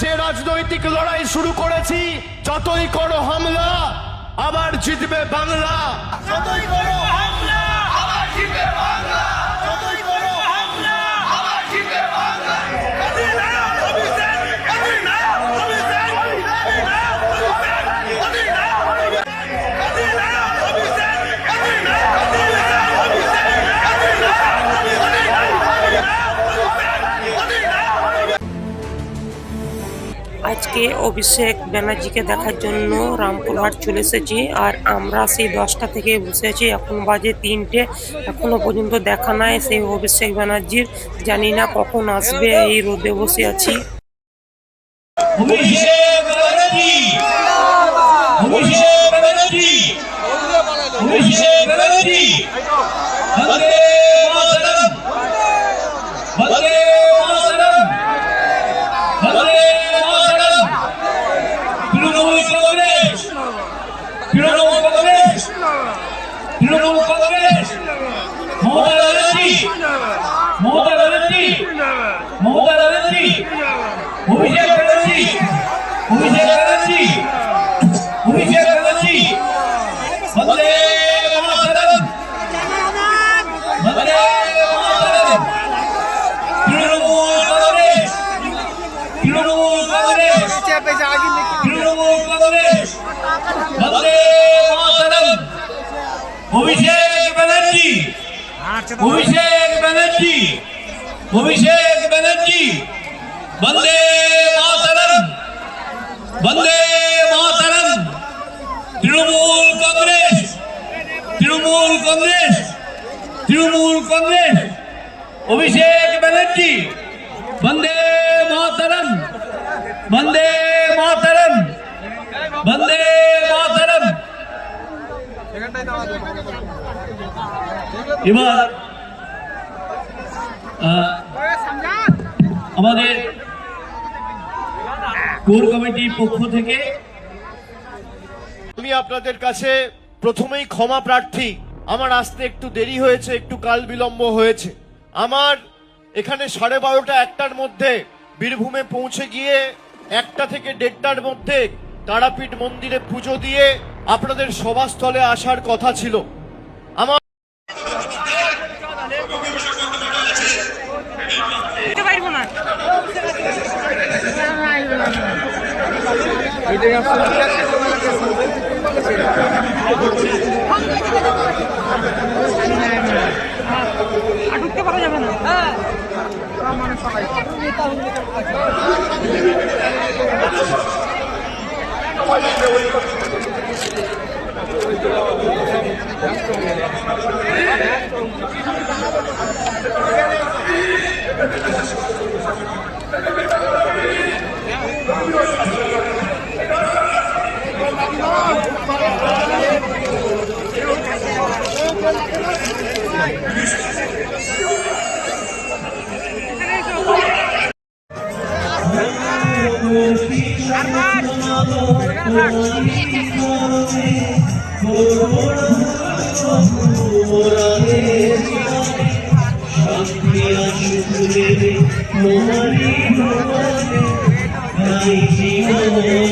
যে রাজনৈতিক লড়াই শুরু করেছি যতই করো হামলা আবার জিতবে বাংলা। যতই আজকে অভিষেক ব্যানার্জিকে দেখার জন্য রামপুরহাট চলে এসেছি আর আমরা সেই দশটা থেকে বসে আছি। এখন বাজে তিনটে। এখনও পর্যন্ত দেখা নাই সেই অভিষেক ব্যানার্জির। জানি না কখন আসবে, এই রোদে বসে আছি। অভিষেক jugadores, los jugadores, moda la venti, moda la venti, moda la venti, ubicar la venti, ubicar la venti, ubicar la venti, vale. Bye-bye. Abhishek Banerjee. Abhishek Banerjee. Abhishek Banerjee. Vande Mataram. Vande Mataram. Trinamool Congress. Trinamool Congress. Trinamool Congress. Abhishek Banerjee. Vande Mataram. Vande Mataram. वंदे এবার আমাদের কোর কমিটির পক্ষ থেকে আমি আপনাদের কাছে প্রথমেই ক্ষমা প্রার্থী। আমার আসতে একটু দেরি হয়েছে, একটু কাল বিলম্ব হয়েছে। আমার এখানে সাড়ে বারোটা একটার মধ্যে বীরভূমে পৌঁছে গিয়ে একটা থেকে দেড়টার মধ্যে তারাপীঠ মন্দিরে পুজো দিয়ে আপনাদের সভাস্থলে আসার কথা ছিল। আমার ঢুকতে পারা যাবে না। মোহন 请喜欢